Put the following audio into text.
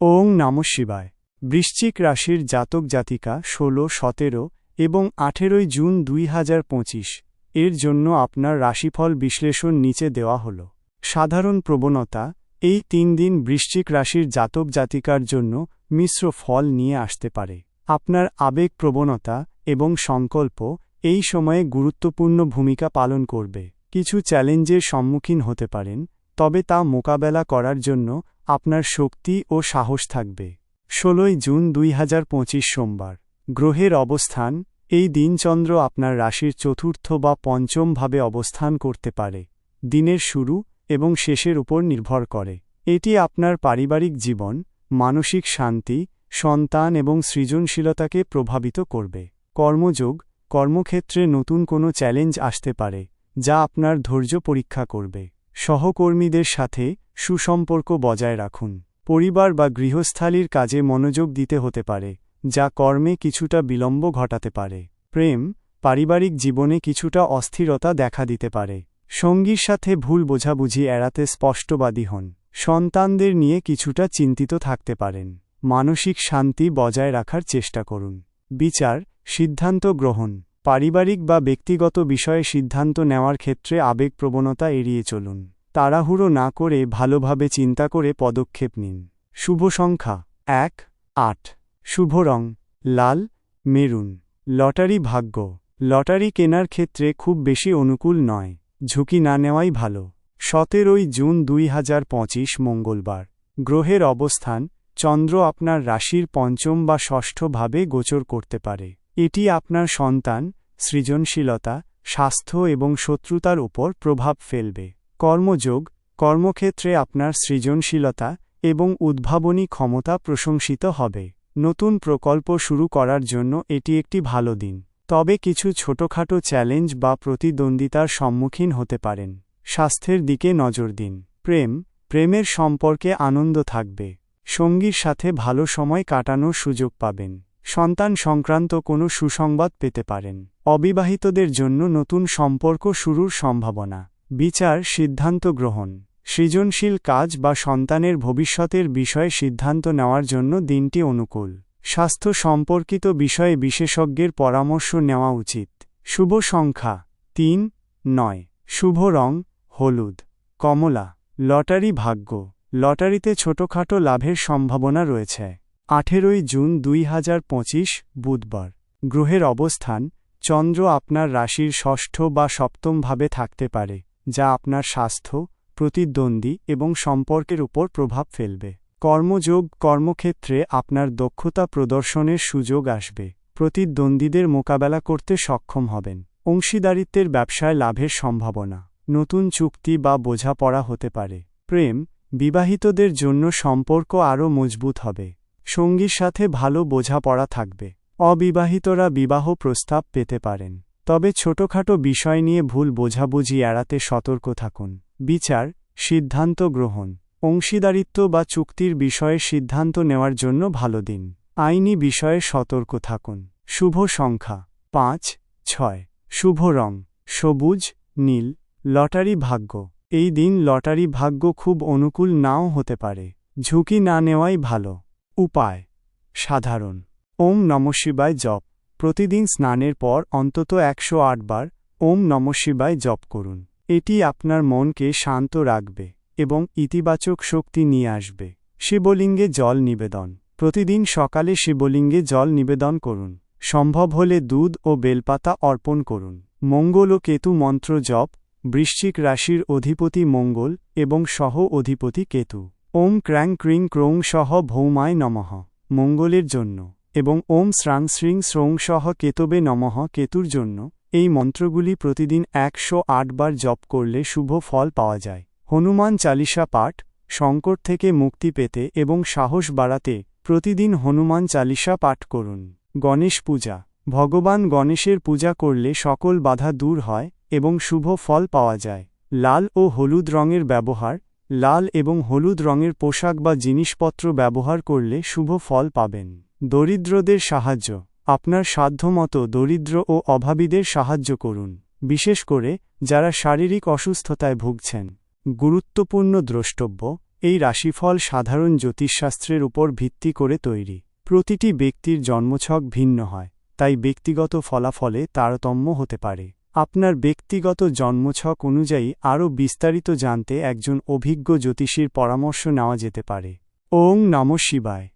ওং নম শিবায়। বৃশ্চিক রাশির জাতক জাতিকা ষোলো, সতেরো এবং আঠেরোই জুন দুই হাজার পঁচিশ। এর জন্য আপনার রাশিফল বিশ্লেষণ নিচে দেওয়া হল। সাধারণ প্রবণতা, এই তিন দিন বৃশ্চিক রাশির জাতক জাতিকার জন্য মিশ্র ফল নিয়ে আসতে পারে। আপনার আবেগ প্রবণতা এবং সংকল্প এই সময়ে গুরুত্বপূর্ণ ভূমিকা পালন করবে। কিছু চ্যালেঞ্জের সম্মুখীন হতে পারেন, তবে তা মোকাবেলা করার জন্য আপনার শক্তি ও সাহস থাকবে। ষোলোই জুন দুই হাজার পঁচিশ সোমবার। গ্রহের অবস্থান, এই দিনচন্দ্র আপনার রাশির চতুর্থ বা পঞ্চমভাবে অবস্থান করতে পারে। দিনের শুরু এবং শেষের উপর নির্ভর করে। এটি আপনার পারিবারিক জীবন, মানসিক শান্তি, সন্তান এবং সৃজনশীলতাকে প্রভাবিত করবে। কর্মযোগ, কর্মক্ষেত্রে নতুন কোনো চ্যালেঞ্জ আসতে পারে, যা আপনার ধৈর্য পরীক্ষা করবে। সহকর্মীদের সাথে সুসম্পর্ক বজায় রাখুন। পরিবার বা গৃহস্থালির কাজে মনোযোগ দিতে হতে পারে, যা কর্মে কিছুটা বিলম্ব ঘটাতে পারে। প্রেম, পারিবারিক জীবনে কিছুটা অস্থিরতা দেখা দিতে পারে। সঙ্গীর সাথে ভুল বোঝাবুঝি এড়াতে স্পষ্টবাদী হন। সন্তানদের নিয়ে কিছুটা চিন্তিত থাকতে পারেন। মানসিক শান্তি বজায় রাখার চেষ্টা করুন। বিচার, সিদ্ধান্ত গ্রহণ। পারিবারিক বা ব্যক্তিগত বিষয়ে সিদ্ধান্ত নেওয়ার ক্ষেত্রে আবেগ প্রবণতা এড়িয়ে চলুন। তাড়াহুড়ো না করে ভালোভাবে চিন্তা করে পদক্ষেপ নিন। শুভ সংখ্যা, এক, আট। শুভ রং, লাল, মেরুন। লটারি ভাগ্য, লটারি কেনার ক্ষেত্রে খুব বেশি অনুকূল নয়, ঝুঁকি না নেওয়াই ভালো। সতেরোই জুন দুই হাজার পঁচিশ, মঙ্গলবার। গ্রহের অবস্থান, চন্দ্র আপনার রাশির পঞ্চম বা ষষ্ঠভাবে গোচর করতে পারে। এটি আপনার সন্তান, সৃজনশীলতা, স্বাস্থ্য এবং শত্রুতার উপর প্রভাব ফেলবে। কর্মযোগ, কর্মক্ষেত্রে আপনার সৃজনশীলতা এবং উদ্ভাবনী ক্ষমতা প্রশংসিত হবে। নতুন প্রকল্প শুরু করার জন্য এটি একটি ভালো দিন। তবে কিছু ছোটখাটো চ্যালেঞ্জ বা প্রতিদ্বন্দ্বিতার সম্মুখীন হতে পারেন। স্বাস্থ্যের দিকে নজর দিন। প্রেম, প্রেমের সম্পর্কে আনন্দ থাকবে। সঙ্গীর সাথে ভালো সময় কাটানোর সুযোগ পাবেন। সন্তান সংক্রান্ত কোনো সুসংবাদ পেতে পারেন। অবিবাহিতদের জন্য নতুন সম্পর্ক শুরুর সম্ভাবনা। বিচার, সিদ্ধান্ত গ্রহণ। সৃজনশীল কাজ বা সন্তানের ভবিষ্যতের বিষয়ে সিদ্ধান্ত নেওয়ার জন্য দিনটি অনুকূল। স্বাস্থ্য সম্পর্কিত বিষয়ে বিশেষজ্ঞের পরামর্শ নেওয়া উচিত। শুভ সংখ্যা, তিন, নয়। শুভ রং, হলুদ। কমলা। লটারি ভাগ্য। লটারিতে ছোটখাটো লাভের সম্ভাবনা রয়েছে। আঠেরোই জুন দুই হাজার পঁচিশ, বুধবার। গ্রহের অবস্থান, চন্দ্র আপনার রাশির ষষ্ঠ বা সপ্তম ভাবে থাকতে পারে, যা আপনার স্বাস্থ্য, প্রতিদ্বন্দ্বী এবং সম্পর্কের উপর প্রভাব ফেলবে। কর্মযোগ, কর্মক্ষেত্রে আপনার দক্ষতা প্রদর্শনের সুযোগ আসবে। প্রতিদ্বন্দ্বীদের মোকাবেলা করতে সক্ষম হবেন। অংশীদারিত্বের ব্যবসায় লাভের সম্ভাবনা। নতুন চুক্তি বা বোঝাপড়া হতে পারে। প্রেম, বিবাহিতদের জন্য সম্পর্ক আরও মজবুত হবে। সঙ্গীর সাথে ভালো বোঝাপড়া থাকবে। অবিবাহিতরা বিবাহ প্রস্তাব পেতে পারেন। তবে ছোটখাটো বিষয় নিয়ে ভুল বোঝাবুঝি এড়াতে সতর্ক থাকুন। বিচার, সিদ্ধান্ত গ্রহণ, অংশীদারিত্ব বা চুক্তির বিষয়ে সিদ্ধান্ত নেওয়ার জন্য ভালো দিন। আইনি বিষয়ে সতর্ক থাকুন। শুভ সংখ্যা, পাঁচ, ছয়। শুভ রং, সবুজ, নীল, লটারি ভাগ্য। এই দিন লটারি ভাগ্য খুব অনুকূল নাও হতে পারে। ঝুঁকি না নেওয়াই ভালো। উপায়। সাধারণ। ওম নম শিবায় জপ। প্রতিদিন স্নানের পর অন্তত একশো বার ওম নম শিবায় জপ করুন। এটি আপনার মনকে শান্ত রাখবে এবং ইতিবাচক শক্তি নিয়ে আসবে। শিবলিঙ্গে জল নিবেদন। প্রতিদিন সকালে শিবলিঙ্গে জল নিবেদন করুন। সম্ভব হলে দুধ ও বেলপাতা অর্পণ করুন। মঙ্গল ও কেতু মন্ত্র জপ। বৃশ্চিক রাশির অধিপতি মঙ্গল এবং সহ অধিপতি কেতু। ওম ক্র্যাং ক্রিং ক্রৌং সহ ভৌমায় নমঃ, মঙ্গলের জন্য, এবং ওম শ্রাং শ্রিং শ্রৌং সহ কেতবে নমঃ, কেতুর জন্য, এই মন্ত্রগুলি প্রতিদিন একশো বার জপ করলে শুভ ফল পাওয়া যায়। হনুমান চালিসা পাঠ, সংকট থেকে মুক্তি পেতে এবং সাহস বাড়াতে প্রতিদিন হনুমান চালিসা পাঠ করুন। গণেশ পূজা, ভগবান গণেশের পূজা করলে সকল বাধা দূর হয় এবং শুভ ফল পাওয়া যায়। লাল ও হলুদ রঙের ব্যবহার লাল এবং হলুদ রঙের পোশাক বা জিনিসপত্র ব্যবহার করলে শুভ ফল পাবেন। দরিদ্রদের সাহায্য। আপনার সাধ্যমতো দরিদ্র ও অভাবীদের সাহায্য করুন। বিশেষ করে যারা শারীরিক অসুস্থতায় ভুগছেন। গুরুত্বপূর্ণ দ্রষ্টব্য, এই রাশিফল সাধারণ জ্যোতিষশাস্ত্রের উপর ভিত্তি করে তৈরি। প্রতিটি ব্যক্তির জন্মছক ভিন্ন হয়, তাই ব্যক্তিগত ফলাফলে তারতম্য হতে পারে। আপনার ব্যক্তিগত জন্মছক অনুযায়ী আরও বিস্তারিত জানতে একজন অভিজ্ঞ জ্যোতিষীর পরামর্শ নেওয়া যেতে পারে। ওং নম শিবায়।